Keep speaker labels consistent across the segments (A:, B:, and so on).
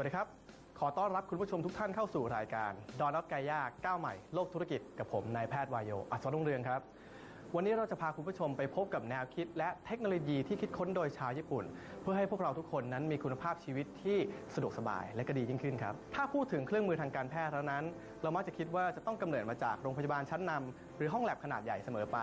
A: วัสดีครับ ขอต้อนรับคุณผู้ชมทุกท่านเข้าสู่รายการ ดอนรับไกายาก้าวใหม่ โลกธุรกิจกับผมนายแพทย์วายโย อัศวรุ่งเรืองครับ วันนี้เราจะพาคุณผู้ชมไปพบกับแนวคิด และเทคโนโลยีที่คิดค้นโดยชาวญี่ปุ่น เพื่อให้พวกเราทุกคนนั้นมีคุณภาพชีวิตที่สะดวกสบายและก็ดียิ่งขึ้นครับ ถ้าพูดถึงเครื่องมือทางการแพทย์แล้วนั้น เรามักจะคิดว่าจะต้องกำเนิดมาจากโรงพยาบาลชั้นนำหรือห้องแลบขนาดใหญ่เสมอไป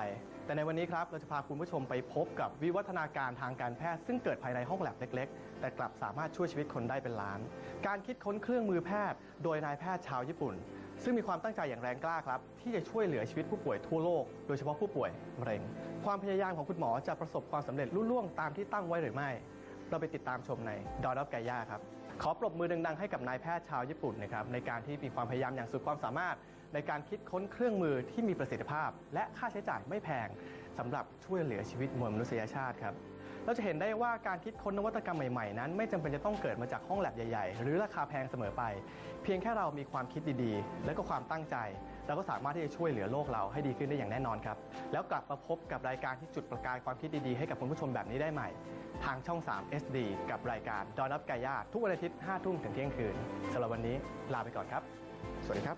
A: แต่ในวันนี้ครับเราจะพาคุณผู้ชมไปพบกับวิวัฒนาการทางการแพทย์ ซึ่งเกิดภายในห้องแลบเล็ก ๆ แต่กลับสามารถช่วยชีวิตคนได้เป็นล้าน การคิดค้นเครื่องมือแพทย์ โดยนายแพทย์ชาวญี่ปุ่นซึ่งมีความตั้งใจอย่างแรงกล้าครับ ที่จะช่วยเหลือชีวิตผู้ป่วยทั่วโลก โดยเฉพาะผู้ป่วยมะเร็ง ความพยายามของคุณหมอจะประสบความสำเร็จรุ่ล่วงตามที่ตั้งไว้หรือไม่ เราไปติดตามชมในดอรอฟไกย่าครับ ขอปรบมือดังๆ ให้กับนายแพทย์ชาวญี่ปุ่นนะครับในการที่มีความพยายามอย่างสุดความสามารถ ในการคิดค้นเครื่องมือที่มีประสิทธิภาพ และค่าใช้จ่ายไม่แพงสำหรับช่วยเหลือชีวิตมวลมนุษยชาติครับ เราจะเห็นได้ว่าการคิดค้นนวัตกรรมใหม่ ๆ นั้น ไม่จำเป็นจะต้องเกิดมาจากห้องแลบใหญ่ ๆ หรือราคาแพงเสมอไป เพียงแค่เรามีความคิดดีๆ และก็ความตั้งใจเราก็สามารถที่จะช่วยเหลือโลกเราให้ดีขึ้นได้อย่างแน่นอนครับ แล้วกลับมาพบกับรายการที่จุดประกายความคิดดีๆ ให้กับคุณผู้ชมแบบนี้ได้ใหม่ ทางช่อง 3 SD กับรายการดอนรับกายาทุกวันอาทิตย์5ทุ่มถึงเที่ยงคืนสำหรับวันนี้ลาไปก่อนครับ สวัสดีครับ